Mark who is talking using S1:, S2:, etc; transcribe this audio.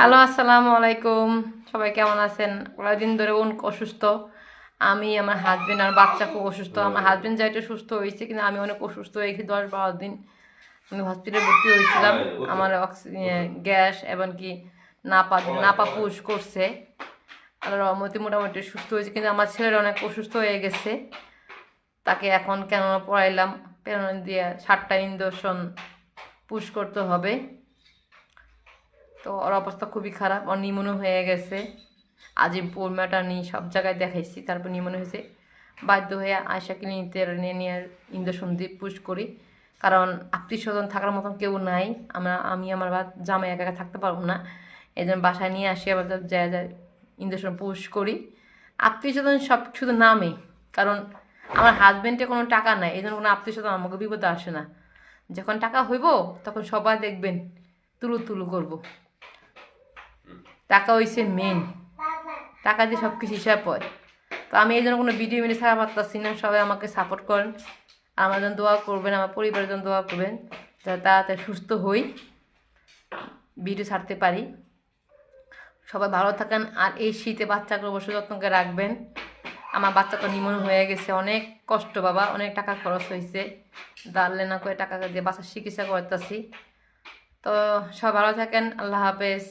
S1: Hello আসসালামু আলাইকুম। সবাই কেমন আছেন? কয়েকদিন ধরে বোন অসুস্থ। আমি আমার হাজবেন্ড আর বাচ্চা খুব অসুস্থ। আমার হাজবেন্ড যা একটু সুস্থ হয়েছে কিন্তু আমি অনেক অসুস্থ হয়েছি দশ বারো দিন। আমি হসপিটালে ভর্তি হয়েছিলাম। আমার অক্সিজেন গ্যাস এমনকি নাপা নাপা পুশ করছে। আর রহমতি মোটামুটি সুস্থ হয়েছে কিন্তু আমার ছেলের অনেক অসুস্থ হয়ে গেছে। তাকে এখন কেন পড়াইলাম? প্রেরণা দিয়ে সাতটা ইঞ্জেকশন পুশ করতে হবে? তো ওর অবস্থা খুবই খারাপ। ওর নিমোনো হয়ে গেছে। আজিমপুর ম্যাটার্নি সব জায়গায় দেখাইছি। তারপর নিমোনো হয়েছে। বাধ্য হয়ে আয়সা ক্লিনিকতে নিয়ে নিয়ে ইঞ্জেকশন দিয়ে পুশ করি। কারণ আত্মীয় স্বজন থাকার মতন কেউ নাই। আমরা, আমি আমার বা জামাই একা একা থাকতে পারব না। এই জন্য বাসায় নিয়ে আসি, আবার যায় যায় ইঞ্জেকশন পুশ করি। আত্মীয় স্বজন সব শুধু নামে। কারণ আমার হাজব্যান্ডে কোনো টাকা নাই। এই জন্য কোনো আত্মীয় স্বজন আমাকে বিপদে আসে না। যখন টাকা হইব, তখন সবাই দেখবেন তুলু তুলু করব। টাকা হয়েছে মেন টাকা দিয়ে সব কিছু হিসাব হয়। তো আমি এই জন্য কোনো ভিডিও মিলে ছাড়া পারতাছি না। সবাই আমাকে সাপোর্ট করেন। আমার জন্য দোয়া করবেন, আমার পরিবারের জন্য দোয়া করবেন, যাতে তাড়াতাড়ি সুস্থ হই। ভিডিও ছাড়তে পারি। সবাই ভালো থাকেন। আর এই শীতে বাচ্চাকে অবশ্যই যত্ন করে রাখবেন। আমার বাচ্চাটা নিমন হয়ে গেছে। অনেক কষ্ট, বাবা। অনেক টাকা খরচ হয়েছে দাঁড়লে না করে টাকা দিয়ে বাচ্চার চিকিৎসা করতেছি। তো সব ভালো থাকেন। আল্লাহ হাফেজ।